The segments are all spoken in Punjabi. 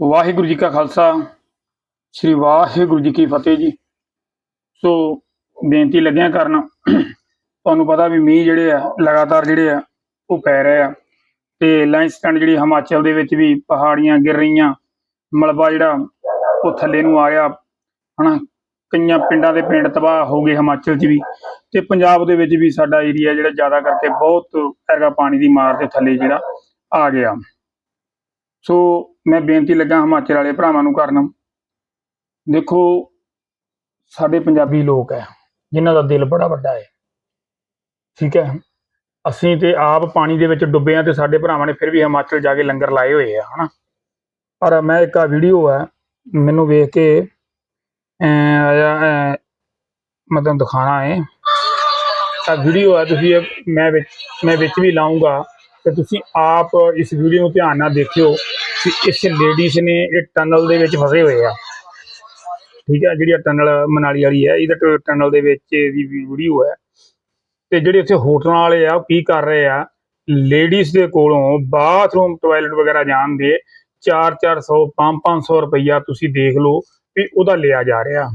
ਵਾਹਿਗੁਰੂ ਜੀ ਕਾ ਖਾਲਸਾ, ਸ੍ਰੀ ਵਾਹਿਗੁਰੂ ਜੀ ਕੀ ਫਤਿਹ ਜੀ। ਸੋ ਬੇਨਤੀ ਲੱਗਿਆ ਕਰਨ, ਤੁਹਾਨੂੰ ਪਤਾ ਵੀ ਮੀਂਹ ਜਿਹੜੇ ਆ, ਲਗਾਤਾਰ ਜਿਹੜੇ ਆ, ਉਹ ਪੈ ਰਹੇ ਆ। ਤੇ ਲਾਈਨਸਟੈਂਡ ਜਿਹੜੀ ਹਿਮਾਚਲ ਦੇ ਵਿੱਚ ਵੀ ਪਹਾੜੀਆਂ ਗਿਰ ਰਹੀਆਂ, ਮਲਬਾ ਜਿਹੜਾ ਉਹ ਥੱਲੇ ਨੂੰ ਆ ਰਿਹਾ। ਹਨਾ, ਕਈਆਂ ਪਿੰਡਾਂ ਦੇ ਪਿੰਡ ਤਬਾਹ ਹੋ ਗਏ ਹਿਮਾਚਲ 'ਚ ਵੀ। ਤੇ ਪੰਜਾਬ ਦੇ ਵਿੱਚ ਵੀ ਸਾਡਾ ਏਰੀਆ ਜਿਹੜਾ ਜ਼ਿਆਦਾ ਕਰਕੇ ਬਹੁਤ ਹੈਗਾ ਪਾਣੀ ਦੀ ਮਾਰ ਦੇ ਥੱਲੇ ਜਿਹੜਾ ਆ ਗਿਆ। ਸੋ ਮੈਂ ਬੇਨਤੀ ਲੱਗਾ ਹਿਮਾਚਲ ਵਾਲੇ ਭਰਾਵਾਂ ਨੂੰ ਕਰਨ। ਦੇਖੋ ਸਾਡੇ ਪੰਜਾਬੀ ਲੋਕ ਹੈ ਜਿਨ੍ਹਾਂ ਦਾ ਦਿਲ ਬੜਾ ਵੱਡਾ ਹੈ। ਠੀਕ ਹੈ ਅਸੀਂ ਤੇ ਆਪ ਪਾਣੀ ਦੇ ਵਿੱਚ ਡੁੱਬੇ ਆ ਤੇ ਸਾਡੇ ਭਰਾਵਾਂ ਨੇ ਫਿਰ ਵੀ ਹਿਮਾਚਲ ਜਾ ਕੇ ਲੰਗਰ ਲਾਏ ਹੋਏ ਆ ਹਨਾ। ਪਰ ਮੈਂ ਇੱਕ ਆ ਵੀਡੀਓ ਹੈ ਮੈਨੂੰ ਵੇਖ ਕੇ ਆਇਆ ਅਹ, ਮੈਂ ਤੁਹਾਨੂੰ ਦਿਖਾਣਾ ਹੈ। ਆ ਵੀਡੀਓ ਹੈ ਤੁਸੀਂ ਮੈਂ ਵਿੱਚ ਮੈਂ ਵਿੱਚ ਵੀ ਲਾਉਂਗਾ ਤੇ ਤੁਸੀਂ ਆਪ ਇਸ ਵੀਡੀਓ ਨੂੰ ਧਿਆਨ ਨਾਲ ਦੇਖਿਓ ਕਿ ਇਸ ਲੇਡੀਜ਼ ਨੇ ਇਹ ਟਨਲ ਦੇ ਵਿੱਚ ਫਸੇ ਹੋਏ ਆ। ਠੀਕ ਹੈ ਜਿਹੜੀ ਟਨਲ ਮਨਾਲੀ ਵਾਲੀ ਹੈ, ਇਹਦਾ ਟਨਲ ਦੇ ਵਿੱਚ ਦੀ ਵੀਡੀਓ ਹੈ। ਤੇ ਜਿਹੜੇ ਇੱਥੇ ਹੋਟਲਾਂ ਵਾਲੇ ਆ, ਉਹ ਕੀ ਕਰ ਰਹੇ ਆ? ਲੇਡੀਜ਼ ਦੇ ਕੋਲੋਂ ਬਾਥਰੂਮ ਟਾਇਲਟ ਵਗੈਰਾ ਜਾਣ ਦੇ 4-400 5-500 ਰੁਪਈਆ ਤੁਸੀਂ ਦੇਖ ਲਓ ਵੀ ਉਹਦਾ ਲਿਆ ਜਾ ਰਿਹਾ।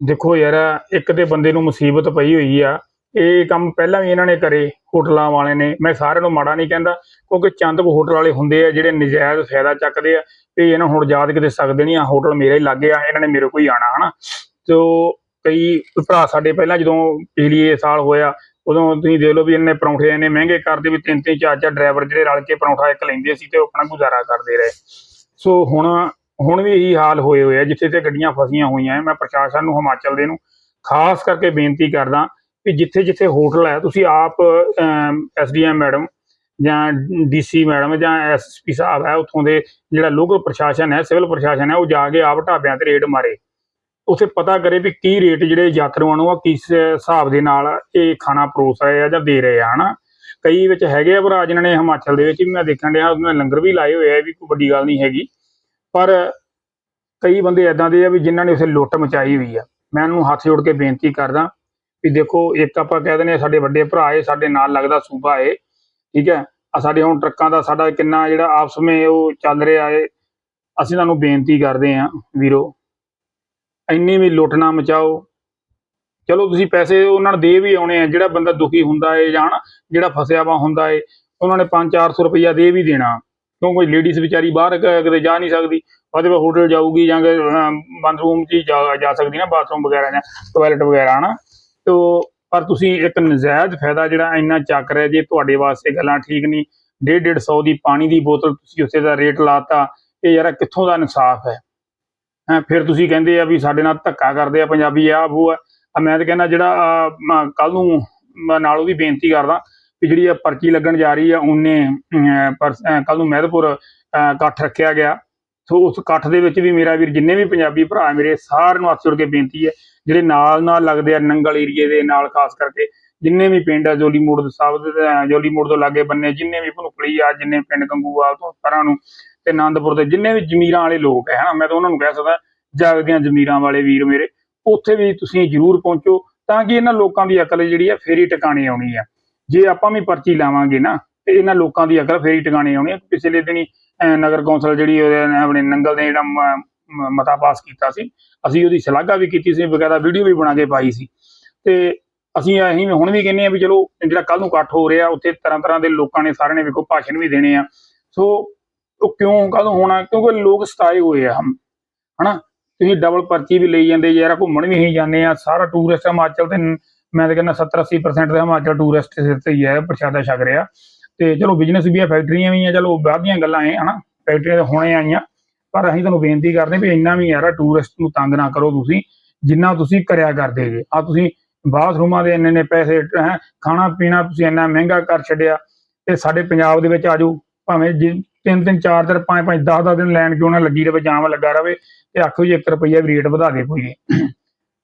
ਦੇਖੋ ਯਾਰ, ਇੱਕ ਤੇ ਬੰਦੇ ਨੂੰ ਮੁਸੀਬਤ ਪਈ ਹੋਈ ਆ। ਇਹ ਕੰਮ ਪਹਿਲਾਂ ਵੀ ਇਹਨਾਂ ਨੇ ਕਰੇ, ਹੋਟਲਾਂ ਵਾਲੇ ਨੇ। ਮੈਂ ਸਾਰਿਆਂ ਨੂੰ ਮਾੜਾ ਨਹੀਂ ਕਹਿੰਦਾ, ਕਿਉਂਕਿ ਚੰਦ ਕੁ ਹੋਟਲ ਵਾਲੇ ਹੁੰਦੇ ਆ, ਜਿਹੜੇ ਨਜਾਇਜ਼ ਫਾਇਦਾ ਚੱਕਦੇ ਆ। ਵੀ ਇਹਨਾਂ ਹੁਣ ਯਾਦ ਕਿਤੇ ਸਕਦੇ ਨਹੀਂ ਆ ਹੋਟਲ ਮੇਰੇ ਹੀ ਲੱਗੇ ਆ, ਇਹਨਾਂ ਨੇ ਮੇਰੇ ਕੋਲ ਹੀ ਆਣਾ ਹਨਾ। ਤੇ ਉਹ ਕਈ ਭਰਾ ਸਾਡੇ ਪਹਿਲਾਂ ਜਦੋਂ ਪਿਛਲੀ ਇਹ ਸਾਲ ਹੋਇਆ, ਉਦੋਂ ਤੁਸੀਂ ਦੇਖ ਲਓ ਵੀ ਇਹਨੇ ਪਰੌਂਠੇ ਇਹਨੇ ਮਹਿੰਗੇ ਕਰਦੇ ਵੀ ਤਿੰਨ ਤਿੰਨ, ਚਾਰ ਚਾਰ ਡਰਾਈਵਰ ਜਿਹੜੇ ਰਲ ਕੇ ਪਰੌਂਠਾ ਇੱਕ ਲੈਂਦੇ ਸੀ ਤੇ ਉਹ ਆਪਣਾ ਗੁਜ਼ਾਰਾ ਕਰਦੇ ਰਹੇ। ਸੋ ਹੁਣ ਹੁਣ ਵੀ ਇਹੀ ਹਾਲ ਹੋਏ ਹੋਏ ਆ ਜਿੱਥੇ ਤੇ ਗੱਡੀਆਂ ਫਸੀਆਂ ਹੋਈਆਂ ਹੈ ਮੈਂ ਪ੍ਰਸ਼ਾਸਨ ਨੂੰ, ਹਿਮਾਚਲ ਦੇ ਨੂੰ ਖਾਸ ਕਰਕੇ ਬੇਨਤੀ ਕਰਦਾ ਵੀ ਜਿੱਥੇ ਜਿੱਥੇ ਹੋਟਲ ਹੈ, ਤੁਸੀਂ ਆਪ ਐਸਡੀਐਮ ਮੈਡਮ ਜਾਂ ਡੀਸੀ ਮੈਡਮ ਜਾਂ ਐਸਪੀ ਸਾਹਿਬ ਹੈ, ਉੱਥੋਂ ਦੇ ਜਿਹੜਾ ਲੋਕਲ ਪ੍ਰਸ਼ਾਸਨ ਹੈ ਸਿਵਲ ਪ੍ਰਸ਼ਾਸਨ ਹੈ, ਉਹ ਜਾ ਕੇ ਆਪ ਢਾਬਿਆਂ ਤੇ ਰੇਡ ਮਾਰੇ। ਉੱਥੇ ਪਤਾ ਕਰੇ ਵੀ ਕੀ ਰੇਟ ਜਿਹੜੇ ਯਾਤਰੂਆਂ ਨੂੰ ਆ, ਕਿਸ ਹਿਸਾਬ ਦੇ ਨਾਲ ਇਹ ਖਾਣਾ ਪਰੋਸ ਰਹੇ ਆ ਜਾਂ ਦੇ ਰਹੇ ਆ, ਹਨਾ? ਕਈ ਵਿੱਚ ਹੈਗੇ ਆ ਭਰਾ ਜਿਨ੍ਹਾਂ ਨੇ ਹਿਮਾਚਲ ਦੇ ਵਿੱਚ ਵੀ ਮੈਂ ਦੇਖਣ ਡਿਆ, ਉਹਨਾਂ ਨੇ ਲੰਗਰ ਵੀ ਲਾਏ ਹੋਏ ਆ, ਇਹ ਵੀ ਕੋਈ ਵੱਡੀ ਗੱਲ ਨਹੀਂ ਹੈਗੀ। ਪਰ ਕਈ ਬੰਦੇ ਐਦਾਂ ਦੇ ਆ ਵੀ ਜਿਨ੍ਹਾਂ ਨੇ ਉਸੇ ਲੁੱਟ ਮਚਾਈ ਹੋਈ ਆ। ਮੈਂ ਉਹਨੂੰ ਹੱਥ ਜੋੜ ਕੇ ਬੇਨਤੀ ਕਰਦਾ ਵੀ ਦੇਖੋ ਇੱਕ ਆਪਾਂ ਕਹਿ ਦਿੰਦੇ ਆ ਸਾਡੇ ਵੱਡੇ ਭਰਾ ਏ ਸਾਡੇ ਨਾਲ ਲੱਗਦਾ ਸੂਬਾ ਏ ਠੀਕ ਹੈ? ਆ ਸਾਡੇ ਹੁਣ ਟਰੱਕਾਂ ਦਾ ਸਾਡਾ ਕਿੰਨਾ ਜਿਹੜਾ ਆਪਸ ਵਿੱਚ ਉਹ ਚੱਲ ਰਿਹਾ ਏ ਅਸੀਂ ਤੁਹਾਨੂੰ ਬੇਨਤੀ ਕਰਦੇ ਆ ਵੀਰੋ ਇੰਨੀ ਵੀ ਲੁੱਟ ਨਾ ਮਚਾਓ। ਚਲੋ ਤੁਸੀਂ ਪੈਸੇ ਉਹਨਾਂ ਨੂੰ ਦੇ ਵੀ ਆਉਣੇ ਆ ਜਿਹੜਾ ਬੰਦਾ ਦੁਖੀ ਹੁੰਦਾ ਏ ਜਾਂ ਜਿਹੜਾ ਫਸਿਆ ਵਾ ਹੁੰਦਾ ਏ ਉਹਨਾਂ ਨੇ 5-400 ਰੁਪਈਆ ਦੇ ਵੀ ਦੇਣਾ। ਕਿਉਂ ਕੋਈ ਲੇਡੀਜ਼ ਵਿਚਾਰੀ ਬਾਹਰ ਕਿਤੇ ਜਾ ਨਹੀਂ ਸਕਦੀ? ਉਹਦੇ ਬਾਅਦ ਹੋਟਲ ਜਾਊਗੀ ਜਾਂ ਕਿ, ਬੰਦ ਰੂਮ 'ਚ ਜਾ ਜਾ ਸਕਦੀ ਨਾ ਬਾਥਰੂਮ ਵਗੈਰਾ ਜਾਂ ਟਾਇਲਟ ਵਗੈਰਾ ਹਨਾ? ਤੋ, ਪਰ ਤੁਸੀਂ ਇੱਕ ਨਜਾਇਜ਼ ਫਾਇਦਾ ਜਿਹੜਾ ਇੰਨਾ ਚੱਕ ਰਿਹਾ ਜੇ, ਤੁਹਾਡੇ ਵਾਸਤੇ ਗੱਲਾਂ ਠੀਕ ਨਹੀਂ। 1.5 150 ਦੀ ਪਾਣੀ ਦੀ ਬੋਤਲ ਤੁਸੀਂ ਉਸੇ ਦਾ ਰੇਟ ਲਾਤਾ, ਇਹ ਯਾਰ ਕਿੱਥੋਂ ਦਾ ਇਨਸਾਫ ਹੈ? ਹੈਂ, ਫਿਰ ਤੁਸੀਂ ਕਹਿੰਦੇ ਆ ਵੀ ਸਾਡੇ ਨਾਲ ਧੱਕਾ ਕਰਦੇ ਆ, ਪੰਜਾਬੀ ਆ, ਉਹ ਆ। ਮੈਂ ਤਾਂ ਕਹਿੰਦਾ ਜਿਹੜਾ ਕੱਲ ਨੂੰ ਮੈਂ ਨਾਲ ਉਹਦੀ ਬੇਨਤੀ ਕਰਦਾ ਵੀ ਜਿਹੜੀ ਆ ਪਰਚੀ ਲੱਗਣ ਜਾ ਰਹੀ ਆ, ਉਹਨੇ ਕੱਲ ਨੂੰ ਮਹਿਦਪੁਰ ਇਕੱਠ ਰੱਖਿਆ ਗਿਆ। ਸੋ ਉਸ ਇਕੱਠ ਦੇ ਵਿੱਚ ਵੀ ਮੇਰਾ ਵੀਰ, ਜਿੰਨੇ ਵੀ ਪੰਜਾਬੀ ਭਰਾ ਮੇਰੇ ਸਾਰਿਆਂ ਨੂੰ ਹੱਥ ਜੋੜ ਕੇ ਬੇਨਤੀ ਹੈ, ਜਿਹੜੇ ਨਾਲ ਨਾਲ ਲੱਗਦੇ ਆ ਨੰਗਲ ਏਰੀਏ ਦੇ ਨਾਲ, ਖਾਸ ਕਰਕੇ ਜਿੰਨੇ ਵੀ ਪਿੰਡ ਆ ਜੋਲੀ ਮੋੜ ਸਾਹਿਬ ਦੇ ਜੋਲੀ ਮੋੜ ਤੋਂ ਲਾਗੇ ਬੰਨੇ ਜਿੰਨੇ ਵੀ ਭਨੁਕਲੀ ਆ, ਜਿੰਨੇ ਪਿੰਡ ਗੰਗੂਵਾਲ ਤੋਂ ਪਰਾਂ ਨੂੰ ਤੇ ਆਨੰਦਪੁਰ ਦੇ ਜਿੰਨੇ ਵੀ ਜ਼ਮੀਰਾਂ ਵਾਲੇ ਲੋਕ ਹੈ, ਹਨਾ, ਮੈਂ ਤਾਂ ਉਹਨਾਂ ਨੂੰ ਕਹਿ ਸਕਦਾ, ਜਾਗਦੀਆਂ ਜ਼ਮੀਰਾਂ ਵਾਲੇ ਵੀਰ ਮੇਰੇ, ਉੱਥੇ ਵੀ ਤੁਸੀਂ ਜ਼ਰੂਰ ਪਹੁੰਚੋ ਤਾਂ ਕਿ ਇਹਨਾਂ ਲੋਕਾਂ ਦੀ ਅਕਲ ਜਿਹੜੀ ਆ, ਫੇਰੀ ਹੀ ਟਿਕਾਣੇ ਆਉਣੀ ਆ। ਜੇ ਆਪਾਂ ਵੀ ਪਰਚੀ ਲਾਵਾਂਗੇ ਨਾ, ਤੇ ਇਹਨਾਂ ਲੋਕਾਂ ਦੀ ਅਕਲ ਫੇਰੀ ਹੀ ਟਿਕਾਣੇ ਆਉਣੀ ਆ, ਪਿਛਲੇ ਦਿਨੀ ਨਗਰ ਕੌਂਸਲ ਜਿਹੜੀ ਉਹਦੇ ਆਪਣੇ ਨੰਗਲ ਨੇ ਜਿਹੜਾ ਮਤਾ ਪਾਸ ਕੀਤਾ ਸੀ, ਅਸੀਂ ਉਹਦੀ ਸ਼ਲਾਘਾ ਵੀ ਕੀਤੀ ਸੀ, ਬਕਾਇਦਾ ਵੀਡੀਓ ਵੀ ਬਣਾ ਕੇ ਪਾਈ ਸੀ। ਤੇ ਅਸੀਂ ਅਸੀਂ ਹੁਣ ਵੀ ਕਹਿੰਦੇ ਆ ਵੀ ਚਲੋ, ਜਿਹੜਾ ਕੱਲ ਨੂੰ ਇਕੱਠ ਹੋ ਰਿਹਾ, ਉੱਥੇ ਤਰ੍ਹਾਂ ਤਰ੍ਹਾਂ ਦੇ ਲੋਕਾਂ ਨੇ ਸਾਰਿਆਂ ਨੇ ਵੇਖੋ ਭਾਸ਼ਣ ਵੀ ਦੇਣੇ ਆ। ਸੋ, ਉਹ ਕਿਉਂ ਕਦੋਂ ਹੋਣਾ? ਕਿਉਂਕਿ ਲੋਕ ਸਤਾਏ ਹੋਏ ਆ ਹਮ, ਹਨਾ? ਤੁਸੀਂ ਡਬਲ ਪਰਚੀ ਵੀ ਲਈ ਜਾਂਦੇ, ਯਾਰ ਘੁੰਮਣ ਵੀ ਅਸੀਂ ਜਾਂਦੇ ਆ ਸਾਰਾ ਟੂਰਿਸਟ ਹਿਮਾਚਲ ਤੇ ਮੈਂ ਤਾਂ ਕਹਿੰਦਾ 70 80% ਦਾ ਹਿਮਾਚਲ ਟੂਰਿਸਟ ਸਿਰ ਤੇ ਹੀ ਹੈ, ਪ੍ਰਸ਼ਾਦਾ ਛਕ ਰਿਹਾ। ਤੇ ਚਲੋ ਬਿਜ਼ਨਸ ਵੀ ਆ ਫੈਕਟਰੀਆਂ ਵੀ ਆ, ਚਲੋ ਬਾਅਦ ਦੀਆਂ ਗੱਲਾਂ ਐ ਹਨਾ? ਫੈਕਟਰੀਆਂ ਤਾਂ ਹੁਣੇ ਆਈਆਂ, ਪਰ ਅਸੀਂ ਤੁਹਾਨੂੰ ਬੇਨਤੀ ਕਰਦੇ ਵੀ ਇੰਨਾ ਵੀ ਯਾਰ ਟੂਰਿਸਟ ਨੂੰ ਤੰਗ ਨਾ ਕਰੋ ਤੁਸੀਂ, ਜਿੰਨਾ ਤੁਸੀਂ ਕਰਿਆ ਕਰਦੇ ਜੇ। ਆ ਤੁਸੀਂ ਬਾਥਰੂਮਾਂ ਦੇ ਇੰਨੇ ਨੇ ਪੈਸੇ, ਹੈਂ, ਖਾਣਾ ਪੀਣਾ ਤੁਸੀਂ ਇੰਨਾ ਮਹਿੰਗਾ ਕਰ ਛੱਡਿਆ, ਤੇ ਸਾਡੇ ਪੰਜਾਬ ਦੇ ਵਿੱਚ ਆਜੋ, ਭਾਵੇਂ ਜੇ ਤਿੰਨ ਤਿੰਨ, ਚਾਰ ਚਾਰ, ਪੰਜ ਪੰਜ 10 10 ਦਿਨ ਲੈਣ ਕਿਉਂ ਨਾ ਲੱਗੀ ਰਵੇ, ਜਾਮ ਲੱਗਾ ਰਵੇ, ਤੇ ਆਖੋ ਜੀ 1 ਰੁਪਈਆ ਵੀ ਰੇਟ ਵਧਾ ਦੇ ਕੋਈ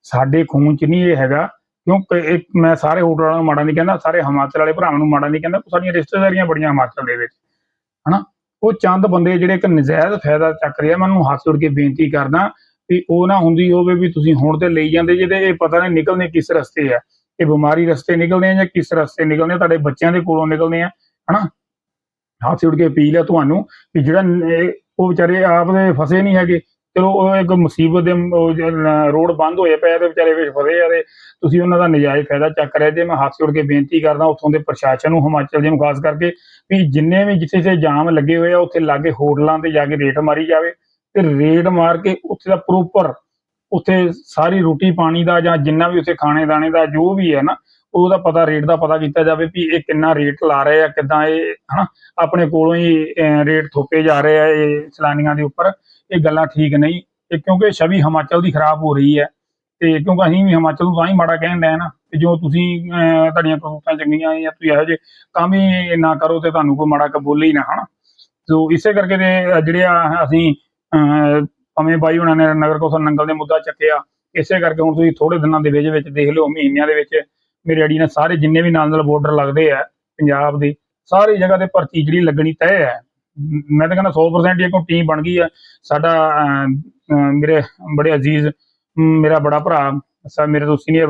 ਸਾਡੇ ਖੂਨ ਚ ਨਹੀਂ ਇਹ ਹੈਗਾ ਕਿਉਂਕਿ ਇਹ ਮੈਂ ਸਾਰੇ ਹੋਟਲ ਵਾਲਿਆਂ ਨੂੰ ਮਾੜਾ ਨਹੀਂ ਕਹਿੰਦਾ, ਸਾਰੇ ਹਿਮਾਚਲ ਵਾਲੇ ਭਰਾਵਾਂ ਨੂੰ ਮਾੜਾ ਨਹੀਂ ਕਹਿੰਦਾ ਸਾਡੀਆਂ ਰਿਸ਼ਤੇਦਾਰੀਆਂ ਬੜੀਆਂ ਹਿਮਾਚਲ ਦੇ ਵਿੱਚ, ਹਨਾ? ਉਹ ਚੰਦ ਬੰਦੇ ਜਿਹੜੇ ਇੱਕ ਨਜਾਇਜ਼ ਫਾਇਦਾ ਚੱਕ ਰਹੇ ਆ ਹੱਥ ਜੋੜ ਕੇ ਬੇਨਤੀ ਕਰਦਾ ਵੀ ਉਹ ਨਾ ਹੁੰਦੀ ਹੋਵੇ ਵੀ ਤੁਸੀਂ ਹੁਣ ਤੇ ਲਈ ਜਾਂਦੇ ਜਿਹਦੇ ਇਹ ਪਤਾ ਨਹੀਂ ਨਿਕਲਨੇ ਕਿਸ ਰਸਤੇ ਆ। ਇਹ ਬਿਮਾਰੀ ਰਸਤੇ ਨਿਕਲਦੇ ਆ ਜਾਂ ਕਿਸ ਰਸਤੇ ਨਿਕਲਦੇ ਆ, ਤੁਹਾਡੇ ਬੱਚਿਆਂ ਦੇ ਕੋਲੋਂ ਨਿਕਲਦੇ ਆ, ਹਨਾ? ਹੱਥ ਜੋੜ ਕੇ ਅਪੀਲ ਹੈ ਤੁਹਾਨੂੰ ਵੀ ਜਿਹੜਾ ਉਹ ਵਿਚਾਰੇ ਆਪ ਦੇ ਫਸੇ ਨਹੀਂ ਹੈਗੇ ਚਲੋ, ਉਹ ਇੱਕ ਮੁਸੀਬਤ ਦੇ ਰੋਡ ਬੰਦ ਹੋਏ ਪਏ ਤੇ ਵਿਚਾਰੇ ਵਿੱਚ ਫਸੇ ਆ ਤੇ ਤੁਸੀਂ ਉਹਨਾਂ ਦਾ ਨਜਾਇਜ਼ ਫਾਇਦਾ ਚੱਕ ਰਹੇ ਜੇ। ਮੈਂ ਹੱਥ ਜੋੜ ਕੇ ਬੇਨਤੀ ਕਰਦਾ ਉੱਥੋਂ ਦੇ ਪ੍ਰਸ਼ਾਸਨ ਨੂੰ, ਹਿਮਾਚਲ ਦੇ ਨੂੰ ਖਾਸ ਕਰਕੇ ਵੀ ਜਿੰਨੇ ਵੀ ਜਿੱਥੇ ਜਿੱਥੇ ਜਾਮ ਲੱਗੇ ਹੋਏ ਆ, ਉੱਥੇ ਲਾਗੇ ਹੋਟਲਾਂ ਤੇ ਜਾ ਕੇ ਰੇਟ ਮਾਰੀ ਜਾਵੇ ਤੇ ਰੇਟ ਮਾਰ ਕੇ ਉੱਥੇ ਦਾ ਪ੍ਰੋਪਰ ਉੱਥੇ ਸਾਰੀ ਰੋਟੀ ਪਾਣੀ ਦਾ ਜਾਂ ਜਿੰਨਾ ਵੀ ਉੱਥੇ ਖਾਣੇ ਦਾਣੇ ਦਾ ਜੋ ਵੀ ਹੈ ਨਾ ਉਹਦਾ ਪਤਾ ਰੇਟ ਦਾ ਪਤਾ ਕੀਤਾ ਜਾਵੇ ਵੀ ਇਹ ਕਿੰਨਾ ਰੇਟ ਲਾ ਰਹੇ ਆ ਕਿਦਾਂ ਇਹ ਹਨਾ? ਆਪਣੇ ਕੋਲੋਂ ਹੀ ਰੇਟ ਥੋਪੇ ਜਾ ਰਹੇ ਆ ਇਹ ਸੈਲਾਨੀਆਂ ਦੇ ਉੱਪਰ। ਇਹ ਗੱਲਾਂ ਠੀਕ ਨਹੀਂ। ਇਹ ਕਿਉਂਕਿ ਛਵੀ ਹਿਮਾਚਲ ਦੀ ਖਰਾਬ ਹੋ ਰਹੀ ਹੈ। ਤੇ ਕਿਉਂਕਿ ਅਸੀਂ ਵੀ ਹਿਮਾਚਲ ਨੂੰ ਤਾਂ ਹੀ ਮਾੜਾ ਕਹਿਣ ਡਏ ਨਾ ਕਿ ਜੋ ਤੁਸੀਂ ਤੁਹਾਡੀਆਂ ਕਰਤੂਤਾਂ ਚੰਗੀਆਂ ਜਾਂ ਤੁਸੀਂ ਇਹੋ ਜਿਹੇ ਕੰਮ ਹੀ ਨਾ ਕਰੋ ਤੇ ਤੁਹਾਨੂੰ ਕੋਈ ਮਾੜਾ ਕਬੂਲੇ ਹੀ ਨਾ ਹਨਾ? ਸੋ ਇਸੇ ਕਰਕੇ ਤੇ ਅਹ, ਜਿਹੜੇ ਆ ਅਸੀਂ ਅਹ, ਭਾਵੇਂ ਬਾਈ ਉਹਨਾਂ ਨੇ ਨਗਰ ਕੌਂਸਲ ਨੰਗਲ ਦੇ ਮੁੱਦਾ ਚੱਕਿਆ ਇਸੇ ਕਰਕੇ ਹੁਣ ਤੁਸੀਂ ਥੋੜੇ ਦਿਨਾਂ ਦੇ ਵਿੱਚ ਵਿੱਚ ਦੇਖ ਲਓ ਮਹੀਨਿਆਂ ਦੇ ਵਿੱਚ ਮੇਰੇ ਅੜੀ ਨੇ ਸਾਰੇ ਜਿੰਨੇ ਵੀ ਨਾਲ ਨਾਲ ਬਾਰਡਰ ਲੱਗਦੇ ਆ ਪੰਜਾਬ ਦੇ, ਸਾਰੀ ਜਗ੍ਹਾ ਤੇ ਭਰਤੀ ਜਿਹੜੀ ਲੱਗਣੀ ਤੈਅ ਹੈ। ਮੈਂ ਤਾਂ ਕਹਿੰਦਾ 100% ਇਹ ਕੋਈ ਟੀਮ ਬਣ ਗਈ ਆ। ਸਾਡਾ ਮੇਰੇ ਬੜੇ ਅਜ਼ੀਜ਼ ਮੇਰਾ ਬੜਾ ਭਰਾ, ਸਾ, ਮੇਰੇ ਤੋਂ ਸੀਨੀਅਰ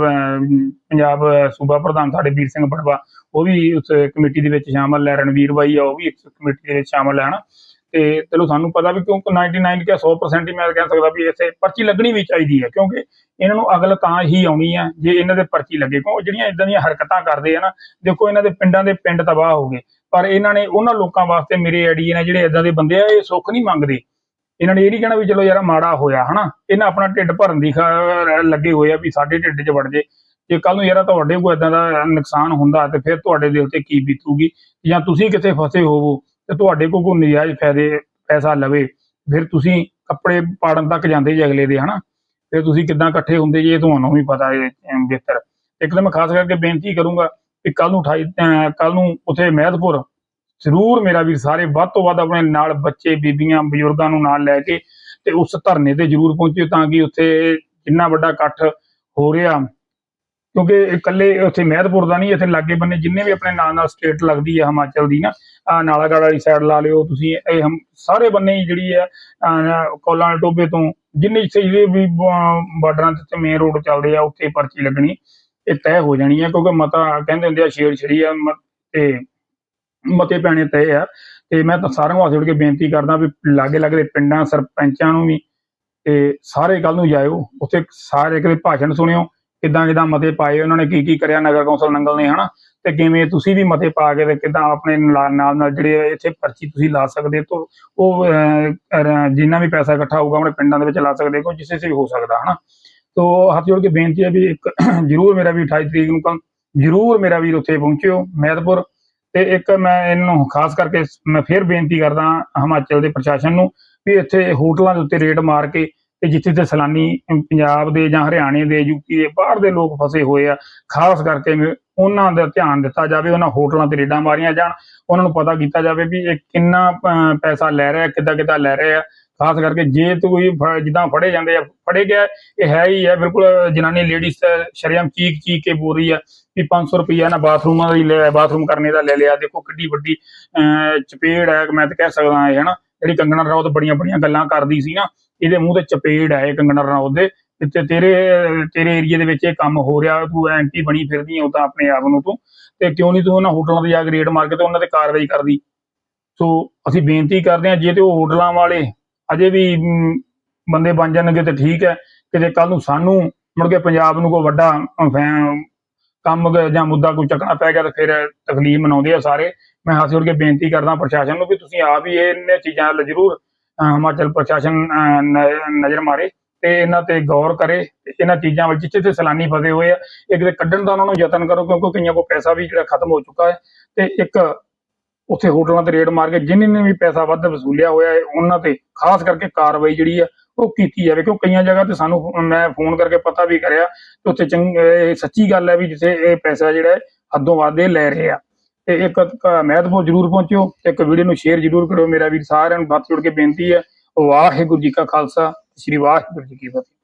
ਪੰਜਾਬ ਸੂਬਾ ਪ੍ਰਧਾਨ ਸਾਡੇ ਵੀਰ ਸਿੰਘ ਬੜਵਾ, ਉਹ ਵੀ ਉਸ ਕਮੇਟੀ ਦੇ ਵਿੱਚ ਸ਼ਾਮਲ ਹੈ, ਰਣਵੀਰ ਬਾਈ ਆ, ਉਹ ਵੀ ਇਸ ਕਮੇਟੀ ਦੇ ਵਿੱਚ ਸ਼ਾਮਲ ਹੈ, ਹਨਾ। ਤੇ ਚਲੋ ਸਾਨੂੰ ਪਤਾ ਵੀ ਕਿਉਂਕਿ 99 ਕਿ 100% ਹੀ ਮੈਂ ਕਹਿ ਸਕਦਾ ਵੀ ਇੱਥੇ ਪਰਚੀ ਲੱਗਣੀ ਵੀ ਚਾਹੀਦੀ ਹੈ, ਕਿਉਂਕਿ ਇਹਨਾਂ ਨੂੰ ਅਗਲ ਤਾਂ ਹੀ ਆਉਣੀ ਆ ਜੇ ਇਹਨਾਂ ਦੇ ਪਰਚੀ ਲੱਗੇ ਕਿਉਂ ਜਿਹੜੀਆਂ ਇਦਾਂ ਦੀਆਂ ਹਰਕਤਾਂ ਕਰਦੇ ਆ ਨਾ, ਦੇਖੋ ਇਹਨਾਂ ਦੇ ਪਿੰਡਾਂ ਦੇ ਪਿੰਡ ਤਬਾਹ ਹੋ ਗਏ, ਪਰ ਇਹਨਾਂ ਨੇ ਉਹਨਾਂ ਲੋਕਾਂ ਵਾਸਤੇ ਮੇਰੇ ਆਈਡੀ ਨੇ ਜਿਹੜੇ ਇਦਾਂ ਦੇ ਬੰਦੇ ਆ, ਇਹ ਸੁੱਖ ਨਹੀਂ ਮੰਗਦੇ। ਇਹਨਾਂ ਨੇ ਇਹ ਨਹੀਂ ਕਹਿਣਾ ਵੀ ਚਲੋ ਯਾਰ ਮਾੜਾ ਹੋਇਆ, ਹਨਾ? ਇਹਨਾਂ ਆਪਣਾ ਢਿੱਡ ਭਰਨ ਦੀ ਖਾ- ਲੱਗੇ ਹੋਏ ਆ ਵੀ ਸਾਡੇ ਢਿੱਡ 'ਚ ਵੜ ਜੇ। ਜੇ ਕੱਲ ਨੂੰ ਯਾਰ ਤੁਹਾਡੇ ਕੋਈ ਇਦਾਂ ਦਾ ਨੁਕਸਾਨ ਹੁੰਦਾ ਤੇ ਫਿਰ ਤੁਹਾਡੇ ਦਿਲ ਤੇ ਕੀ ਬੀਤੂਗੀ? ਜਾਂ ਤੁਸੀਂ ਕਿਤੇ ਫਸੇ ਹੋਵੋ? ਤੇ ਤੁਹਾਡੇ ਕੋਲ ਕੋਈ ਨਜਾਇਜ਼ ਫਾਇਦੇ, ਪੈਸਾ ਲਵੇ, ਫਿਰ ਤੁਸੀਂ ਕੱਪੜੇ ਪਾੜਨ ਤੱਕ ਜਾਂਦੇ ਜੇ ਅਗਲੇ ਦੇ, ਹਨਾ? ਫਿਰ ਤੁਸੀਂ ਕਿੱਦਾਂ ਇਕੱਠੇ ਹੁੰਦੇ ਜੇ, ਇਹ ਤੁਹਾਨੂੰ ਵੀ ਪਤਾ ਹੈ ਬਿਹਤਰ। ਇੱਕ ਤਾਂ ਮੈਂ ਖਾਸ ਕਰਕੇ ਬੇਨਤੀ ਕਰੂੰਗਾ ਕਿ ਕੱਲ ਨੂੰ 28 ਕੱਲ ਨੂੰ ਉਥੇ ਮਹਿਦਪੁਰ ਜ਼ਰੂਰ ਮੇਰਾ ਵੀ ਸਾਰੇ ਵੱਧ ਤੋਂ ਵੱਧ ਆਪਣੇ ਨਾਲ ਬੱਚੇ, ਬੀਬੀਆਂ, ਬਜ਼ੁਰਗਾਂ ਨੂੰ ਨਾਲ ਲੈ ਕੇ ਤੇ ਉਸ ਧਰਨੇ ਤੇ ਜ਼ਰੂਰ ਪਹੁੰਚਿਓ ਤਾਂ ਕਿ ਉੱਥੇ ਜਿੰਨਾ ਵੱਡਾ ਇਕੱਠ ਹੋ ਰਿਹਾ ਕਿਉਂਕਿ ਇਕੱਲੇ ਉੱਥੇ ਮਹਿਦਪੁਰ ਦਾ ਨਹੀਂ ਇੱਥੇ ਲਾਗੇ ਬੰਨੇ ਜਿੰਨੇ ਵੀ ਆਪਣੇ ਨਾਲ ਨਾਲ ਸਟੇਟ ਲੱਗਦੀ ਹੈ ਹਿਮਾਚਲ ਦੀ ਨਾ ਆ ਨਾਲਾਗੜ੍ਹ ਵਾਲੀ ਸਾਈਡ ਲਾ ਲਿਓ ਤੁਸੀਂ ਇਹ ਹਮ ਸਾਰੇ ਬੰਨੇ ਜਿਹੜੀ ਹੈ ਅਹ, ਕੋਲਾਂ ਵਾਲੇ ਟੋਬੇ ਤੋਂ ਜਿੰਨੇ ਜਿਹੜੇ ਵੀ ਬਾਰਡਰਾਂ ਤੇ ਮੇਨ ਰੋਡ ਚੱਲਦੇ ਆ ਉੱਥੇ ਪਰਚੀ ਲੱਗਣੀ ਇਹ ਤੈਅ ਹੋ ਜਾਣੀ ਹੈ ਕਿਉਂਕਿ ਮਤਾ ਕਹਿੰਦੇ ਹੁੰਦੇ ਆ ਛੇੜ ਛੜੀ ਆ ਤੇ ਮਤੇ ਪੈਣੇ ਤੈਅ ਆ ਤੇ ਮੈਂ ਤਾਂ ਸਾਰਿਆਂ ਨੂੰ ਹੱਥ ਜੋੜ ਕੇ ਬੇਨਤੀ ਕਰਦਾ ਵੀ ਲਾਗੇ ਲਾਗੇ ਦੇ ਪਿੰਡਾਂ ਸਰਪੰਚਾਂ ਨੂੰ ਵੀ ਤੇ ਸਾਰੇ ਕੱਲ ਨੂੰ ਜਾਇਓ ਉੱਥੇ ਸਾਰੇ ਕਦੇ ਭਾਸ਼ਣ ਸੁਣਿਓ ਕਿਦਾਂ ਕਿਦਾਂ ਮਤੇ ਪਾਏ, ਉਹਨਾਂ ਨੇ ਕੀ ਕੀ ਕਰਿਆ, ਨਗਰ ਕੌਂਸਲ ਨੰਗਲ ਨੇ, ਹਨਾ? ਤੇ ਕਿਵੇਂ ਤੁਸੀਂ ਵੀ ਮਤੇ ਪਾ ਕੇ ਤੇ ਕਿਦਾਂ ਆਪਣੇ ਨਾਲ ਨਾਲ ਜਿਹੜੇ ਇੱਥੇ ਪਰਚੀ ਤੁਸੀਂ ਲਾ ਸਕਦੇ ਤੋਂ ਉਹ ਜਿੰਨਾ ਵੀ ਪੈਸਾ ਇਕੱਠਾ ਹੋਊਗਾ, ਆਪਣੇ ਪਿੰਡਾਂ ਦੇ ਵਿੱਚ ਲਾ ਸਕਦੇ ਕੋਈ ਜਿਸੇ ਸੇ ਵੀ ਹੋ ਸਕਦਾ, ਹਨਾ? ਤੋ ਹੱਥ ਜੋੜ ਕੇ ਬੇਨਤੀ ਹੈ ਵੀ ਇੱਕ ਜਰੂਰ ਮੇਰਾ ਵੀ 28 ਤਰੀਕ ਨੂੰ ਕੱਲ ਜਰੂਰ ਮੇਰਾ ਵੀਰ ਉੱਥੇ ਪਹੁੰਚਿਓ ਮਹਿਦਪੁਰ ਤੇ ਇੱਕ ਮੈਂ ਇਹਨੂੰ ਖਾਸ ਕਰਕੇ ਮੈਂ ਫੇਰ ਬੇਨਤੀ ਕਰਦਾ ਹਿਮਾਚਲ ਦੇ ਪ੍ਰਸ਼ਾਸਨ ਨੂੰ ਵੀ ਇੱਥੇ ਹੋਟਲਾਂ ਦੇ ਉੱਤੇ ਰੇਡ ਮਾਰ ਕੇ ਤੇ ਜਿੱਥੇ ਤੇ ਸੈਲਾਨੀ ਪੰਜਾਬ ਦੇ ਜਾਂ ਹਰਿਆਣੇ ਦੇ ਯੂਪੀ ਦੇ ਬਾਹਰ ਦੇ ਲੋਕ ਫਸੇ ਹੋਏ ਆ ਖਾਸ ਕਰਕੇ ਉਹਨਾਂ ਦਾ ਧਿਆਨ ਦਿੱਤਾ ਜਾਵੇ ਉਹਨਾਂ ਹੋਟਲਾਂ ਤੇ ਰੇਡਾਂ ਮਾਰੀਆਂ ਜਾਣ ਉਹਨਾਂ ਨੂੰ ਪਤਾ ਕੀਤਾ ਜਾਵੇ ਵੀ ਇਹ ਕਿੰਨਾ ਅਹ, ਪੈਸਾ ਲੈ ਰਿਹਾ ਕਿੱਦਾਂ ਕਿੱਦਾਂ ਲੈ ਰਿਹਾ ਖਾਸ ਕਰਕੇ ਜੇ ਤੂੰ ਕੋਈ ਜਿੱਦਾਂ ਫੜੇ ਜਾਂਦੇ ਆ ਫੜੇ ਗਿਆ ਇਹ ਹੈ ਹੀ ਹੈ ਬਿਲਕੁਲ ਜਨਾਨੀ ਲੇਡੀਜ਼ ਸ਼ਰਮ ਚੀਕ ਚੀਕ ਕੇ ਬੋਲ ਰਹੀ ਆ ਵੀ 500 ਰੁਪਇਆ ਨਾ ਬਾਥਰੂਮਾਂ ਦਾ ਹੀ ਲੈ ਬਾਥਰੂਮ ਕਰਨੇ ਦਾ ਲੈ ਲਿਆ। ਦੇਖੋ ਕਿੱਡੀ ਵੱਡੀ ਅਹ, ਚਪੇੜ ਹੈ ਮੈਂ ਤਾਂ ਕਹਿ ਸਕਦਾ ਇਹ ਹਨਾ। ਜਿਹੜੀ ਕੰਗਣਾ ਰਣੌਤ ਬੜੀਆਂ ਬੜੀਆਂ ਗੱਲਾਂ ਕਰਦੀ ਸੀ ਨਾ ਇਹਦੇ ਮੂੰਹ ਤੇ ਚਪੇੜ ਹੈ ਇਹ ਕੰਗਣਾ ਰਣੌਤ ਦੇ ਤੇ ਤੇਰੇ ਤੇਰੇ ਏਰੀਆ ਦੇ ਵਿੱਚ ਇਹ ਕੰਮ ਹੋ ਰਿਹਾ, ਤੂੰ ਐਂਟੀ ਬਣੀ ਫਿਰਦੀ ਆ ਤਾਂ ਆਪਣੇ ਆਪ ਨੂੰ ਤੂੰ, ਤੇ ਕਿਉਂ ਨਹੀਂ ਤੂੰ ਉਹਨਾਂ ਹੋਟਲਾਂ ਤੇ ਜਾ ਕੇ ਰੇਡ ਮਾਰ ਕੇ ਤੇ ਉਹਨਾਂ ਤੇ ਕਾਰਵਾਈ ਕਰਦੀ? ਸੋ ਅਸੀਂ ਬੇਨਤੀ ਕਰਦੇ ਹਾਂ ਜੇ ਤੇ ਉਹ ਹੋਟਲਾਂ ਵਾਲੇ ਅਜੇ ਵੀ ਬੰਦੇ ਬਣ ਜਾਣਗੇ ਤੇ ਠੀਕ ਹੈ ਕਿਤੇ ਕੱਲ ਨੂੰ ਸਾਨੂੰ ਮੁੜ ਕੇ ਪੰਜਾਬ ਨੂੰ ਕੋਈ ਵੱਡਾ ਕੰਮ ਜਾਂ ਮੁੱਦਾ ਕੋਈ ਚੱਕਣਾ ਪੈ ਗਿਆ ਤਾਂ ਫਿਰ ਤਕਲੀਫ ਮਨਾਉਂਦੇ ਆ ਸਾਰੇ, ਮੈਂ ਹੱਥ ਜੋੜ ਕੇ ਬੇਨਤੀ ਕਰਦਾ ਪ੍ਰਸ਼ਾਸਨ ਨੂੰ ਵੀ ਤੁਸੀਂ ਆਪ ਹੀ ਇਹਨਾਂ ਚੀਜ਼ਾਂ ਜ਼ਰੂਰ ਹਿਮਾਚਲ ਪ੍ਰਸ਼ਾਸਨ ਨਜ਼ਰ ਮਾਰੇ ਤੇ ਇਹਨਾਂ ਤੇ ਗੌਰ ਕਰੇ ਤੇ ਇਹਨਾਂ ਚੀਜ਼ਾਂ ਵਿੱਚ ਜਿੱਥੇ ਤੇ ਸੈਲਾਨੀ ਫਸੇ ਹੋਏ ਆ, ਇੱਕ ਤੇ ਕੱਢਣ ਦਾ ਉਹਨਾਂ ਨੂੰ ਯਤਨ ਕਰੋ ਕਿਉਂਕਿ ਕਈਆਂ ਕੋਲ ਪੈਸਾ ਵੀ ਜਿਹੜਾ ਖਤਮ ਹੋ ਚੁੱਕਾ ਹੈ ਤੇ ਇੱਕ ਉੱਥੇ ਹੋਟਲਾਂ ਤੇ ਰੇਡ ਮਾਰ ਕੇ ਜਿਨ੍ਹਾਂ ਨੇ ਵੀ ਪੈਸਾ ਵੱਧ ਵਸੂਲਿਆ ਹੋਇਆ ਹੈ, ਉਹਨਾਂ ਤੇ ਖਾਸ ਕਰਕੇ ਕਾਰਵਾਈ ਜਿਹੜੀ ਆ, ਉਹ ਕੀਤੀ ਜਾਵੇ ਕਿਉਂ ਕਈਆਂ ਜਗ੍ਹਾ ਤੇ ਸਾਨੂੰ ਮੈਂ ਫੋਨ ਕਰਕੇ ਪਤਾ ਵੀ ਕਰਿਆ ਤੇ ਉੱਥੇ ਚੰਗੀ, ਇਹ ਸੱਚੀ ਗੱਲ ਹੈ ਵੀ ਜਿੱਥੇ ਇਹ ਪੈਸਾ ਜਿਹੜਾ ਹੈ ਹੱਦੋਂ ਵੱਧ ਇਹ ਲੈ ਰਹੇ ਆ। ਤੇ ਇੱਕ ਕ- ਮਹਿਤਪੁਰ ਜਰੂਰ ਪਹੁੰਚਿਓ, ਤੇ ਇੱਕ ਵੀਡੀਓ ਨੂੰ ਸ਼ੇਅਰ ਜਰੂਰ ਕਰੋ ਮੇਰਾ ਵੀਰ ਸਾਰਿਆਂ ਨੂੰ ਹੱਥ ਜੋੜ ਕੇ ਬੇਨਤੀ ਹੈ, ਵਾਹਿਗੁਰੂ ਜੀ ਕਾ ਖਾਲਸਾ, ਸ੍ਰੀ ਵਾਹਿਗੁਰੂ ਜੀ ਕੀ ਫਤਿਹ।